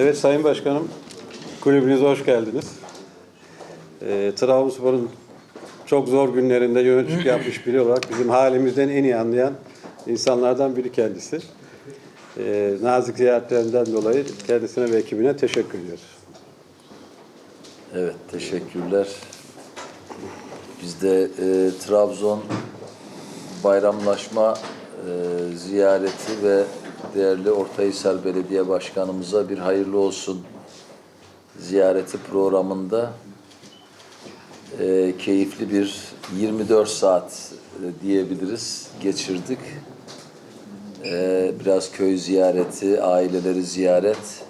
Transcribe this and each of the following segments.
Evet Sayın Başkanım, kulübünüze hoş geldiniz. Ee, Trabzonspor'un çok zor günlerinde yöneticilik yapmış biri olarak bizim halimizden en iyi anlayan insanlardan biri kendisi. Ee, nazik ziyaretlerinden dolayı kendisine ve ekibine teşekkür ediyoruz. Evet, teşekkürler. Biz de e, Trabzon bayramlaşma e, ziyareti ve değerli Ortahisar Belediye Başkanımıza bir hayırlı olsun ziyareti programında e, keyifli bir 24 saat e, diyebiliriz geçirdik. E, biraz köy ziyareti, aileleri ziyaret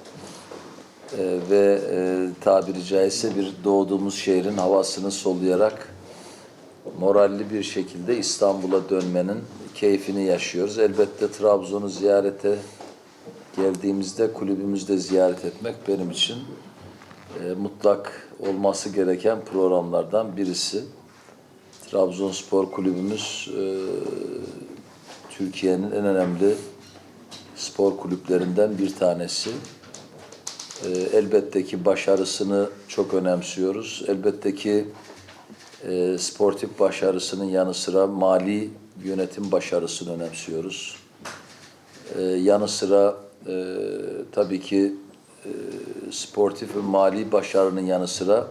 e, ve e, tabiri caizse bir doğduğumuz şehrin havasını soluyarak moralli bir şekilde İstanbul'a dönmenin keyfini yaşıyoruz. Elbette Trabzon'u ziyarete geldiğimizde kulübümüzde ziyaret etmek benim için e, mutlak olması gereken programlardan birisi. Trabzonspor kulübümüz e, Türkiye'nin en önemli spor kulüplerinden bir tanesi. E, elbette ki başarısını çok önemsiyoruz. Elbette ki e, sportif başarısının yanı sıra mali yönetim başarısını önemsiyoruz. E, yanı sıra e, tabii ki e, sportif ve mali başarının yanı sıra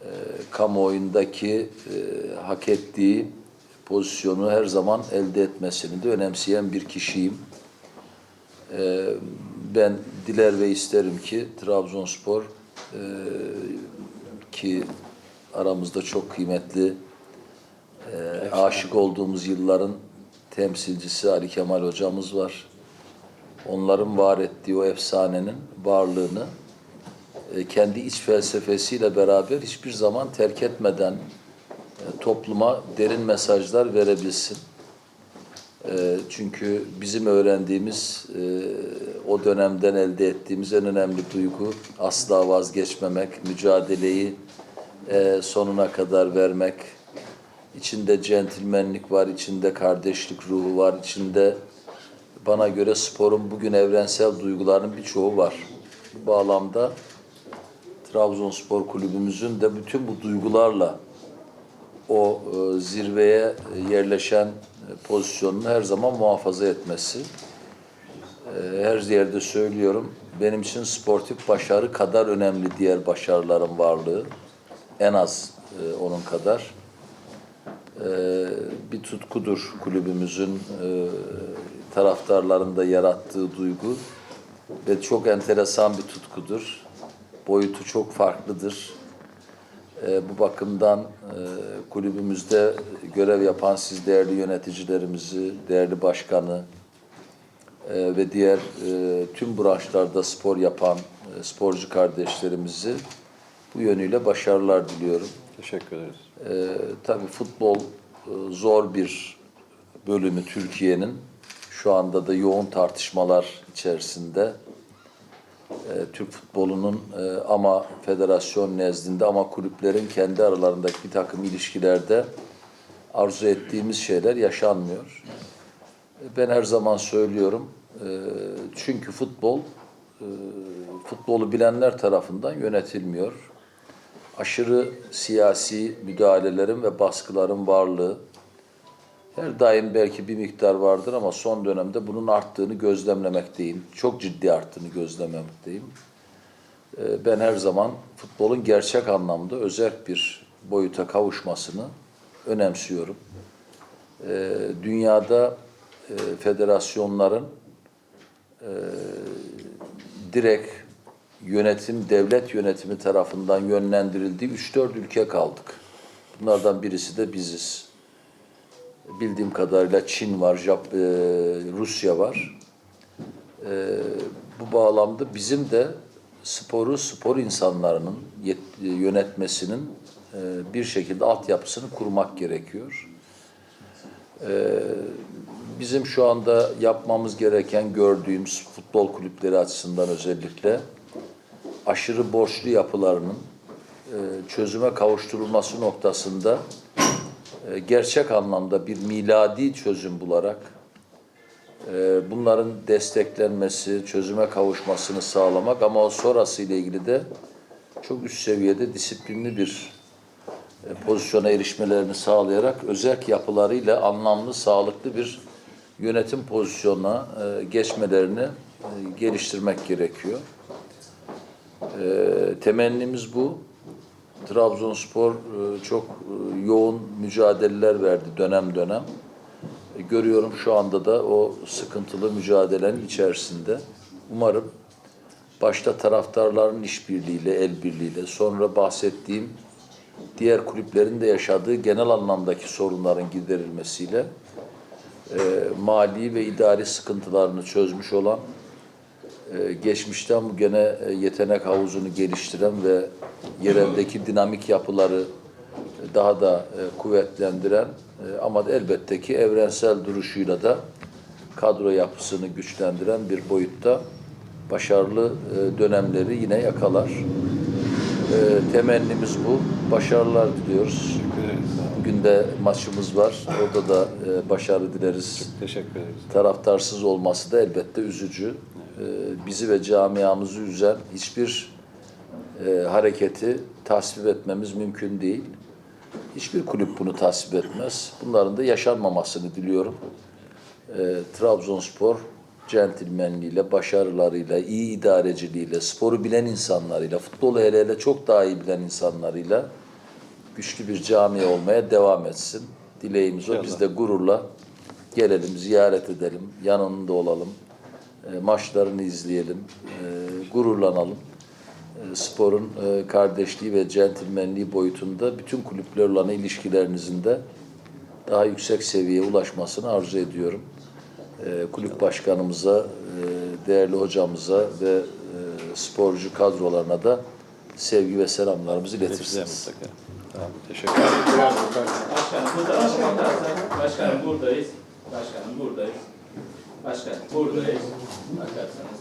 e, kamuoyundaki e, hak ettiği pozisyonu her zaman elde etmesini de önemseyen bir kişiyim. E, ben diler ve isterim ki Trabzonspor e, ki aramızda çok kıymetli e, aşık olduğumuz yılların temsilcisi Ali Kemal hocamız var. Onların var ettiği o efsanenin varlığını e, kendi iç felsefesiyle beraber hiçbir zaman terk etmeden e, topluma derin mesajlar verebilsin. E, çünkü bizim öğrendiğimiz e, o dönemden elde ettiğimiz en önemli duygu asla vazgeçmemek, mücadeleyi e, sonuna kadar vermek. İçinde centilmenlik var, içinde kardeşlik ruhu var, içinde bana göre sporun bugün evrensel duygularının birçoğu var. Bu bağlamda Trabzonspor kulübümüzün de bütün bu duygularla o e, zirveye yerleşen e, pozisyonunu her zaman muhafaza etmesi. E, her yerde söylüyorum. Benim için sportif başarı kadar önemli diğer başarıların varlığı. En az e, onun kadar. E, bir tutkudur kulübümüzün e, taraftarlarında yarattığı duygu ve çok enteresan bir tutkudur. Boyutu çok farklıdır. E, bu bakımdan e, kulübümüzde görev yapan siz değerli yöneticilerimizi, değerli başkanı e, ve diğer tüm branşlarda spor yapan sporcu kardeşlerimizi bu yönüyle başarılar diliyorum. Teşekkür ederiz. Ee, tabii futbol e, zor bir bölümü Türkiye'nin. Şu anda da yoğun tartışmalar içerisinde. Ee, Türk futbolunun e, ama federasyon nezdinde ama kulüplerin kendi aralarındaki bir takım ilişkilerde arzu ettiğimiz şeyler yaşanmıyor. E, Ben her zaman söylüyorum. e, Çünkü futbol e, futbolu bilenler tarafından yönetilmiyor aşırı siyasi müdahalelerin ve baskıların varlığı her daim belki bir miktar vardır ama son dönemde bunun arttığını gözlemlemekteyim. Çok ciddi arttığını gözlemlemekteyim. Ee, Ben her zaman futbolun gerçek anlamda özel bir boyuta kavuşmasını önemsiyorum. Ee, Dünyada e, federasyonların e, direkt yönetim, devlet yönetimi tarafından yönlendirildiği 3-4 ülke kaldık. Bunlardan birisi de biziz. Bildiğim kadarıyla Çin var, Jap e, Rusya var. E, bu bağlamda bizim de sporu, spor insanlarının yet- yönetmesinin e, bir şekilde altyapısını kurmak gerekiyor. E, bizim şu anda yapmamız gereken gördüğümüz futbol kulüpleri açısından özellikle aşırı borçlu yapılarının e, çözüme kavuşturulması noktasında e, gerçek anlamda bir miladi çözüm bularak Ee, bunların desteklenmesi, çözüme kavuşmasını sağlamak ama o sonrası ile ilgili de çok üst seviyede disiplinli bir e, pozisyona erişmelerini sağlayarak özerk yapılarıyla anlamlı, sağlıklı bir yönetim pozisyonuna e, geçmelerini e, geliştirmek gerekiyor. E, temennimiz bu. Trabzonspor e, çok e, yoğun mücadeleler verdi dönem dönem. E, Görüyorum şu anda da o sıkıntılı mücadelenin içerisinde. Umarım başta taraftarların işbirliğiyle, el birliğiyle, sonra bahsettiğim diğer kulüplerin de yaşadığı genel anlamdaki sorunların giderilmesiyle e, mali ve idari sıkıntılarını çözmüş olan, geçmişten bugüne e, yetenek havuzunu geliştiren ve yereldeki dinamik yapıları daha da e, kuvvetlendiren e, ama elbette ki evrensel duruşuyla da kadro yapısını güçlendiren bir boyutta başarılı e, dönemleri yine yakalar. E, temennimiz bu. Başarılar diliyoruz. Bugün de maçımız var. Orada da e, başarı dileriz. Teşekkür ederiz. Taraftarsız olması da elbette üzücü. E, bizi ve camiamızı üzen hiçbir e, hareketi tasvip etmemiz mümkün değil. Hiçbir kulüp bunu tasvip etmez. Bunların da yaşanmamasını diliyorum. E, Trabzonspor centilmenliğiyle, başarılarıyla, iyi idareciliğiyle, sporu bilen insanlarıyla, futbolu hele hele çok daha iyi bilen insanlarıyla güçlü bir cami olmaya devam etsin. Dileğimiz o. Biz de gururla gelelim, ziyaret edelim, yanında olalım, e, maçlarını izleyelim, e, gururlanalım. E, sporun e, kardeşliği ve centilmenliği boyutunda bütün kulüplerle olan ilişkilerinizin de daha yüksek seviyeye ulaşmasını arzu ediyorum. E, kulüp başkanımıza, e, değerli hocamıza ve e, sporcu kadrolarına da sevgi ve selamlarımızı iletirsiniz. Tamam, teşekkür ederim. Başkanım buradayız. Başkanım buradayız. Başkanım buradayız. Bakarsanız.